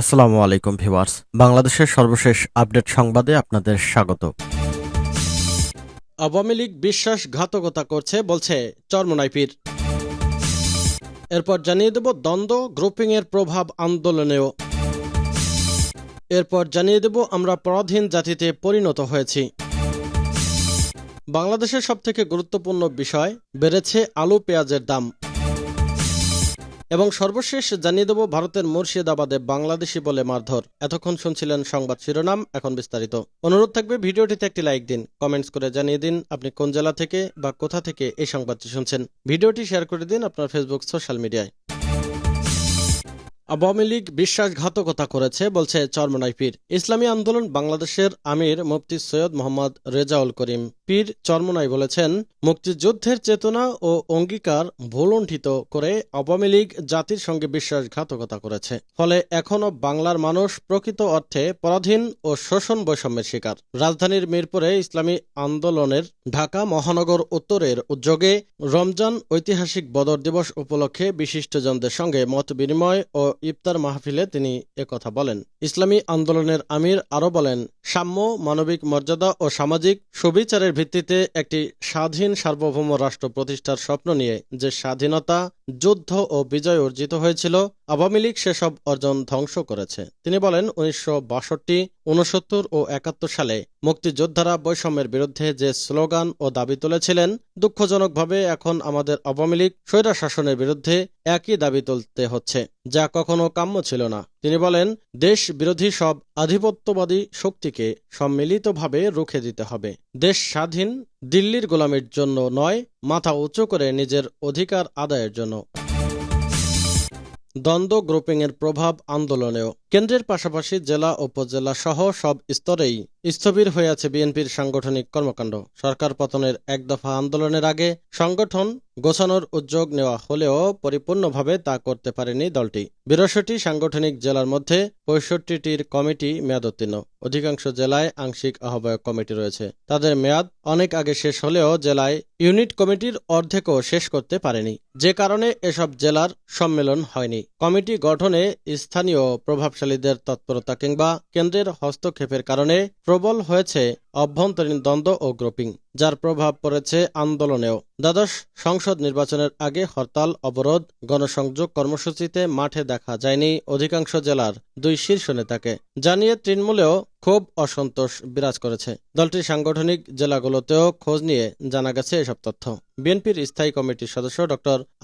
আসসালামু আলাইকুম ভিউয়ার্স। বাংলাদেশের সর্বশেষ আপডেট সংবাদে আপনাদের স্বাগত। আওয়ামী লীগ বিশ্বাসঘাতকতা করছে বলছে চরমনাইপির। এরপর জানিয়ে দেব দ্বন্দ্ব, গ্রুপিংয়ের প্রভাব আন্দোলনেও। এরপর জানিয়ে দেব আমরা পরাধীন জাতিতে পরিণত হয়েছি। বাংলাদেশের সবথেকে গুরুত্বপূর্ণ বিষয়, বেড়েছে আলু পেঁয়াজের দাম। এবং সর্বশেষ জানিয়ে দেব ভারতের মুর্শিদাবাদে বাংলাদেশি বলে মারধর। এতক্ষণ শুনছিলেন সংবাদ শিরোনাম, এখন বিস্তারিত। অনুরোধ থাকবে ভিডিওটিতে একটি লাইক দিন, কমেন্টস করে জানিয়ে দিন আপনি কোন জেলা থেকে বা কোথা থেকে এই সংবাদটি শুনছেন। ভিডিওটি শেয়ার করে দিন আপনার ফেসবুক, সোশ্যাল মিডিয়ায়। আওয়ামী লীগ বিশ্বাসঘাতকতা করেছে, বলছে চরমনাই পীর। ইসলামী আন্দোলন বাংলাদেশের আমির মুফতি সৈয়দ মোহাম্মদ রেজাউল করিম। পীর চরমনাই বলেছেন, মুক্তিযুদ্ধের চেতনা ও অঙ্গীকার ভুলণ্ঠিত করে আওয়ামী লীগ জাতির সঙ্গে বিশ্বাসঘাতকতা করেছে। ফলে এখনও বাংলার মানুষ প্রকৃত অর্থে পরাধীন ও শোষণ বৈষম্যের শিকার। রাজধানীর মিরপুরে ইসলামী আন্দোলনের ঢাকা মহানগর উত্তরের উদ্যোগে রমজান ঐতিহাসিক বদর দিবস উপলক্ষে বিশিষ্টজনদের সঙ্গে মত বিনিময় ও ইফতার মাহফিলে তিনি কথা বলেন। ইসলামী আন্দোলনের আমির আরও বলেন, সাম্য, মানবিক মর্যাদা ও সামাজিক সুবিচারের ভিত্তিতে একটি স্বাধীন সার্বভৌম রাষ্ট্র প্রতিষ্ঠার স্বপ্ন নিয়ে যে স্বাধীনতা, যুদ্ধ ও বিজয় অর্জিত হয়েছিল, আওয়ামী লীগ সেসব অর্জন ধ্বংস করেছে। তিনি বলেন, উনিশশো বাষট্টি উনসত্তর ও একাত্তর সালে মুক্তিযোদ্ধারা বৈষম্যের বিরুদ্ধে যে স্লোগান ও দাবি তুলেছিলেন, দুঃখজনকভাবে এখন আমাদের আওয়ামী লীগ স্বৈরা শাসনের বিরুদ্ধে একই দাবি তুলতে হচ্ছে, যা কখনো কাম্য ছিল না। তিনি বলেন দেশ বিরোধী সব আধিপত্যবাদী শক্তিকে সম্মিলিতভাবে রুখে দিতে হবে। দেশ স্বাধীন, দিল্লির গোলামির জন্য নয়, মাথা উঁচু করে নিজের অধিকার আদায়ের জন্য। দ্বন্দ্ব গ্রুপিংয়ের প্রভাব আন্দোলনেও কেন্দ্রের পাশাপাশি জেলা, উপজেলা সহ সব স্তরেই স্থবির হয়ে আছে বিএনপির সাংগঠনিক কর্মকাণ্ড। সরকার পতনের এক দফা আন্দোলনের আগে সংগঠন গোছানোর উদ্যোগ নেওয়া হলেও পরিপূর্ণভাবে তা করতে পারেনি দলটি। বিরাশিটি সাংগঠনিক জেলার মধ্যে পঁয়ষট্টিটির কমিটি মেয়াদোত্তীর্ণ অধিকাংশ জেলায় আংশিক আহ্বায়ক কমিটি রয়েছে। তাদের মেয়াদ অনেক আগে শেষ হলেও জেলায় ইউনিট কমিটির অর্ধেকও শেষ করতে পারেনি। যে কারণে এসব জেলার সম্মেলন হয়নি। কমিটি গঠনে স্থানীয় প্রভাবশালীদের তৎপরতা কিংবা কেন্দ্রের হস্তক্ষেপের কারণে প্রবল হয়েছে অভ্যন্তরীণ দ্বন্দ্ব ও গ্রুপিং, যার প্রভাব পড়েছে আন্দোলনেও। দ্বাদশ সংসদ নির্বাচনের আগে হরতাল, অবরোধ, গণসংযোগ কর্মসূচিতে মাঠে দেখা যায়নি অধিকাংশ জেলার দুই শীর্ষ নেতাকে। জানিয়ে তৃণমূলেও খুব অসন্তোষ বিরাজ করেছে। দলটির সাংগঠনিক জেলাগুলোতেও খোঁজ নিয়ে জানা গেছে এসব তথ্য। বিএনপির স্থায়ী কমিটির সদস্য ড.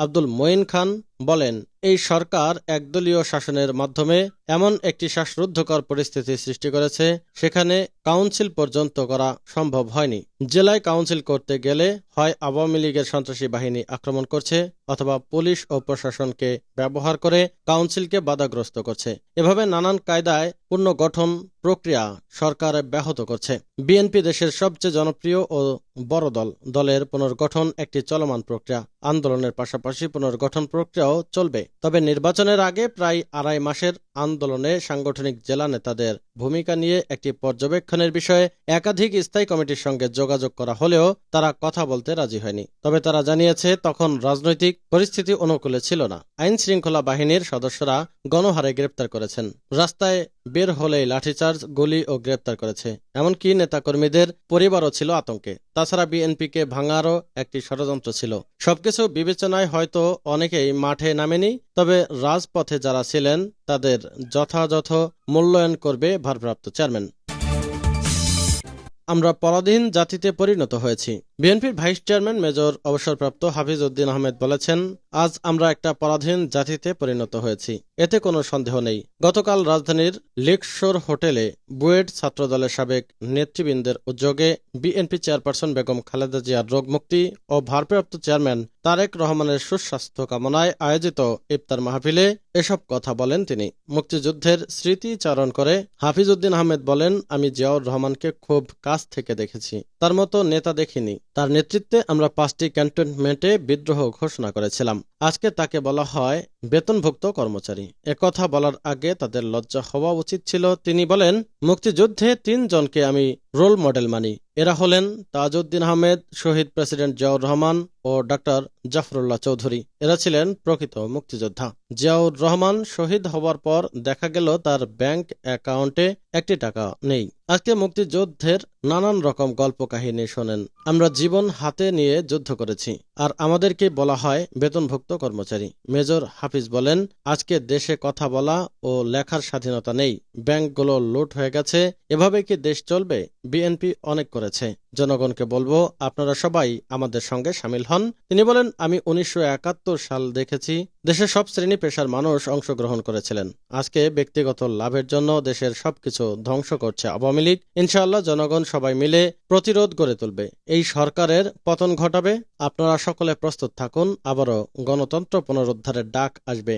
আব্দুল মঈন খান বলেন, এই সরকার একদলীয় শাসনের মাধ্যমে এমন একটি শ্বাসরুদ্ধকর পরিস্থিতি সৃষ্টি করেছে, সেখানে কাউন্সিল পর্যন্ত করা সম্ভব হয়নি। জেলায় কাউন্সিল করতে গেলে হয় আওয়ামী লীগের সন্ত্রাসী বাহিনী আক্রমণ করছে অথবা পুলিশ ও প্রশাসনকে ব্যবহার করে কাউন্সিলকে বাধাগ্রস্ত করছে। এভাবে নানান কায়দায় পুনর্গঠন প্রক্রিয়া সরকার ব্যাহত করছে। বিএনপি দেশের সবচেয়ে জনপ্রিয় ও বড় দল। দলের পুনর্গঠন একটি চলমান প্রক্রিয়া। আন্দোলনের পাশাপাশি পুনর্গঠন প্রক্রিয়াও চলবে। তবে নির্বাচনের আগে প্রায় আড়াই মাসের আন্দোলনে সাংগঠনিক জেলা নেতাদের ভূমিকা নিয়ে একটি পর্যবেক্ষণের বিষয়ে একাধিক স্থায়ী কমিটির সঙ্গে যোগাযোগ করা হলেও তারা কথা বলতে রাজি হয়নি। তবে তারা জানিয়েছে, তখন রাজনৈতিক পরিস্থিতি অনুকূলে ছিল না। আইন শৃঙ্খলা বাহিনীর সদস্যরা গণহারে গ্রেপ্তার করেছেন। রাস্তায় বের হলেই লাঠিচার্জ, গুলি ও গ্রেপ্তার করেছে। এমনকি নেতাকর্মীদের পরিবারও ছিল আতঙ্কে। তাছাড়া বিএনপিকে ভাঙারও একটি ষড়যন্ত্র ছিল। সবকিছু বিবেচনায় হয়তো অনেকেই মাঠে নামেনি, তবে রাজপথে যারা ছিলেন, তাদের যথাযথ মূল্যায়ন করবে ভারপ্রাপ্ত চেয়ারম্যান। আমরা পরাধীন জাতিতে পরিণত হয়েছি। বিএনপির ভাইস চেয়ারম্যান মেজর অবসরপ্রাপ্ত হাফিজ উদ্দিন আহমেদ বলেছেন, আজ আমরা একটা পরাধীন জাতিতে পরিণত হয়েছি। এতে কোনো সন্দেহ নেই। গতকাল রাজধানীর লেকশোর হোটেলে বুয়েট ছাত্রদলের সাবেক নেতৃবৃন্দের উদ্যোগে বিএনপি চেয়ারপারসন বেগম খালেদা জিয়ার রোগমুক্তি ও ভারপ্রাপ্ত চেয়ারম্যান তারেক রহমানের সুস্বাস্থ্য কামনায় আয়োজিত ইফতার মাহফিলে এসব কথা বলেন তিনি। মুক্তিযুদ্ধের স্মৃতিচারণ করে হাফিজ উদ্দিন আহমেদ বলেন, আমি জিয়াউর রহমানকে খুব কাছ থেকে দেখেছি। তার মতো নেতা দেখিনি। তার নেতৃত্বে আমরা পাঁচটি ক্যান্টনমেন্টে বিদ্রোহ ঘোষণা করেছিলাম। আজকে তাকে বলা হয় বেতনভুক্ত কর্মচারী। একথা বলার আগে তাদের লজ্জা হওয়া উচিত ছিল। তিনি বলেন, মুক্তিযুদ্ধে তিনজনকে আমি রোল মডেল মানি। এরা হলেন তাজউদ্দিন আহমেদ, শহীদ প্রেসিডেন্ট জিয়াউর রহমান ও ডাক্তার জাফরুল্লাহ চৌধুরী। এরা ছিলেন প্রকৃত মুক্তিযোদ্ধা। জিয়াউর রহমান শহীদ হওয়ার পর দেখা গেল তার ব্যাংক অ্যাকাউন্টে একটি টাকা নেই। আজকে মুক্তিযুদ্ধের নানান রকম গল্প কাহিনী শোনেন। আমরা জীবন হাতে নিয়ে যুদ্ধ করেছি। আর আমাদেরকে বলা হয় বেতনভুক্ত কর্মচারী। মেজর হাফিজ বলেন, আজকে দেশে কথা বলা ও লেখার স্বাধীনতা নেই। ব্যাংকগুলো লুট হয়ে গেছে। এভাবে কি দেশ চলবে? বিএনপি অনেক করেছে। জনগণকে বলব, আপনারা সবাই আমাদের সঙ্গে সামিল হন। তিনি বলেন, আমি উনিশশো একাত্তর সাল দেখেছি, দেশের সব শ্রেণি পেশার মানুষ অংশগ্রহণ করেছিলেন। আজকে ব্যক্তিগত লাভের জন্য দেশের সবকিছু ধ্বংস করছে আওয়ামী লীগ। ইনশাআল্লাহ জনগণ সবাই মিলে প্রতিরোধ গড়ে তুলবে। এই সরকারের পতন ঘটাবে। আপনারা সকলে প্রস্তুত থাকুন। আবারও গণতন্ত্র পুনরুদ্ধারের ডাক আসবে।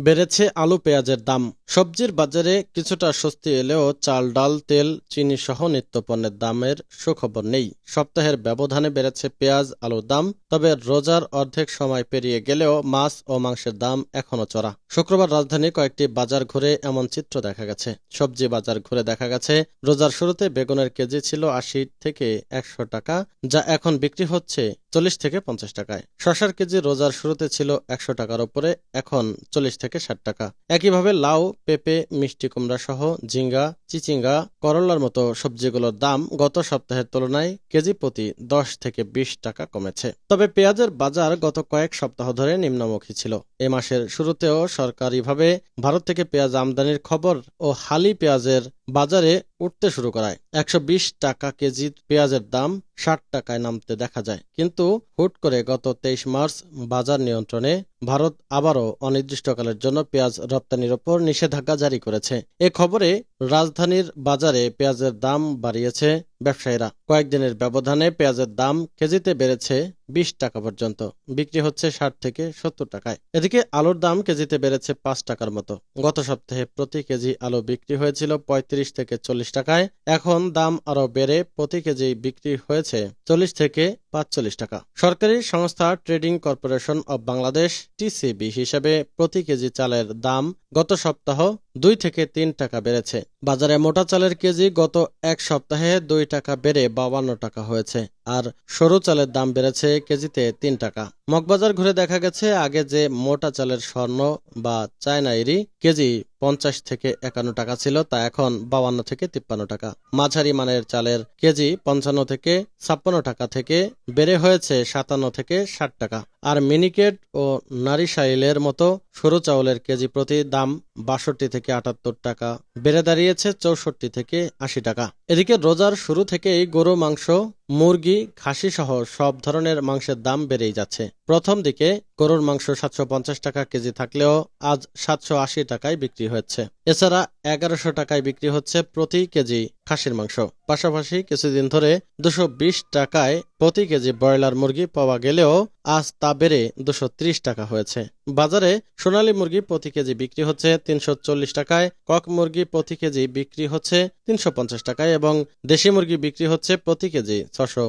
বেড়েছে আলু পেঁয়াজের দাম। সবজির বাজারে কিছুটা স্বস্তি এলেও চাল, ডাল, তেল, চিনি সহ নিত্যপণ্যের দামের সুখবর নেই। সপ্তাহের ব্যবধানে বেড়েছে পেঁয়াজ, আলুর দাম, তবে রোজার অর্ধেক সময় পেরিয়ে গেলেও মাছ ও মাংসের দাম এখনও চড়া। শুক্রবার রাজধানী কয়েকটি বাজার ঘুরে এমন চিত্র দেখা গেছে। সবজি বাজার ঘুরে দেখা গেছে, রোজার শুরুতে বেগুনের কেজি ছিল আশি থেকে একশো টাকা, যা এখন বিক্রি হচ্ছে চল্লিশ থেকে পঞ্চাশ টাকায়। শশার কেজি রোজার শুরুতে ছিল একশো টাকার উপরে, এখন চল্লিশ থেকে ষাট টাকা। একইভাবে লাউ পেঁপে, মিষ্টি কুমড়া সহ ঝিঙ্গা, চিচিঙ্গা, করলার মতো সবজিগুলোর দাম গত সপ্তাহের তুলনায় কেজি প্রতি দশ থেকে বিশ টাকা কমেছে। তবে পেঁয়াজের বাজার গত কয়েক সপ্তাহ ধরে নিম্নমুখী ছিল। এ মাসের শুরুতেও সরকারিভাবে ভারত থেকে পেঁয়াজ আমদানির খবর ও হালি পেঁয়াজের বাজারে উঠতে শুরু করায়। একশো টাকা কেজি পেঁয়াজের দাম ষাট টাকায় নামতে দেখা যায়। কিন্তু হুট করে গত তেইশ মার্চ বাজার নিয়ন্ত্রণে ভারত আবারও অনির্দিষ্টকালের জন্য পেঁয়াজ রপ্তানির ওপর নিষেধাজ্ঞা জারি করেছে। এ খবরে রাজধানীর বাজারে পেঁয়াজের দাম বাড়িয়েছে ব্যবসায়ীরা কয়েকদিনের ব্যবধানে পেঁয়াজের দাম কেজিতে বেড়েছে বিশ টাকা পর্যন্ত, বিক্রি হচ্ছে ষাট থেকে সত্তর টাকায়। এদিকে আলুর দাম কেজিতে বেড়েছে পাঁচ টাকার মতো। গত সপ্তাহে প্রতি কেজি আলু বিক্রি হয়েছিল পঁয়ত্রিশ থেকে চল্লিশ টাকায়, এখন দাম আরও বেড়ে প্রতি কেজি বিক্রি হয়েছে চল্লিশ থেকে পাঁচচল্লিশ টাকা। সরকারি সংস্থা trading corporation of Bangladesh, TCB হিসেবে প্রতি কেজি চালের দাম গত সপ্তাহ দুই থেকে তিন টাকা বেড়েছে। বাজারে মোটা চালের কেজি গত এক সপ্তাহে দুই টাকা বেড়ে বাউান্ন টাকা হয়েছে। আর সরু চালের দাম বেড়েছে কেজিতে তিন টাকা। মগবাজার ঘুরে দেখা গেছে আগে যে মোটা চালের স্বর্ণ বা চায়না ইরি কেজি পঞ্চাশ থেকে একান্ন টাকা ছিল, তা এখন বাউান্ন থেকে তিপ্পান্ন টাকা। মাঝারি মানের চালের কেজি পঞ্চান্ন থেকে ছাপ্পান্ন টাকা থেকে বেড়ে হয়েছে সাতান্ন থেকে ষাট টাকা। আর মিনিকেট ও নারিশাইলের মতো সরু চাউলের কেজি প্রতি দাম বাষট্টি থেকে আটাত্তর টাকা, বেড়ে দাঁড়িয়েছে চৌষট্টি থেকে আশি টাকা। এদিকে রোজার শুরু থেকেই গরু, মাংস মুরগি খাসিসহ সব ধরনের মাংসের দাম বেড়েই যাচ্ছে। প্রথম দিকে গরুর মাংস সাতশো পঞ্চাশ টাকা কেজি থাকলেও আজ সাতশো আশি টাকায় বিক্রি হচ্ছে এছাড়া এগারোশো টাকায় বিক্রি হচ্ছে প্রতি কেজি খাসির মাংস। পাশাপাশি কিছুদিন ধরে দুশো টাকায় প্রতি কেজি ব্রয়লার মুরগি পাওয়া গেলেও আজ তা বেড়ে দুশো টাকা হয়েছে। বাজারে সোনালী মুরগি প্রতি কেজি বিক্রি হচ্ছে তিনশো চল্লিশ টাকায়, কক মুরগি প্রতি কেজি বিক্রি হচ্ছে তিনশো পঞ্চাশ টাকায় এবং দেশি মুরগি বিক্রি হচ্ছে প্রতি কেজি ছশো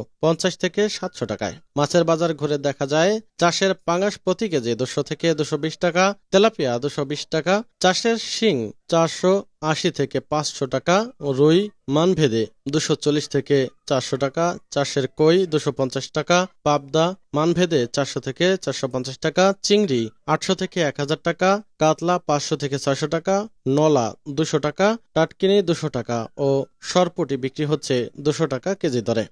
থেকে সাতশো টাকায়। মাছের বাজার ঘুরে দেখা যায়, চাষের পাঙাশ প্রতি কেজি দুশো থেকে দুশো বিশ টাকা, তেলাপিয়া দুশো বিশ টাকা, চাষের শিং চারশো আশি থেকে পাঁচশো টাকা, রুই মানভেদে দুশো চল্লিশ থেকে চারশো টাকা, চাষের কই দুশো পঞ্চাশ টাকা, পাবদা মানভেদে চারশো থেকে চারশো পঞ্চাশ টাকা, চিংড়ি আটশো থেকে এক হাজার টাকা, কাতলা পাঁচশো থেকে ছয়শো টাকা, নলা দুশো টাকা, টাটকিনি দুশো টাকা ও সরপুটি বিক্রি হচ্ছে দুশো টাকা কেজি দরে।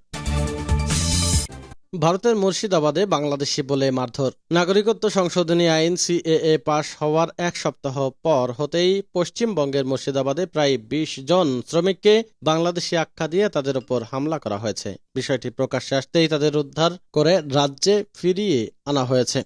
ভারতের মুর্শিদাবাদে বাংলাদেশি বলে মারধর। নাগরিকত্ব সংশোধনী আইন সিএএ পাশ হওয়ার এক সপ্তাহ পর হতেই পশ্চিমবঙ্গের মুর্শিদাবাদে প্রায় ২০ জন শ্রমিককে বাংলাদেশি আখ্যা দিয়ে তাদের উপর হামলা করা হয়েছে। বিষয়টি প্রকাশ্যে আসতেই তাদের উদ্ধার করে রাজ্যে ফিরিয়ে আনা হয়েছে।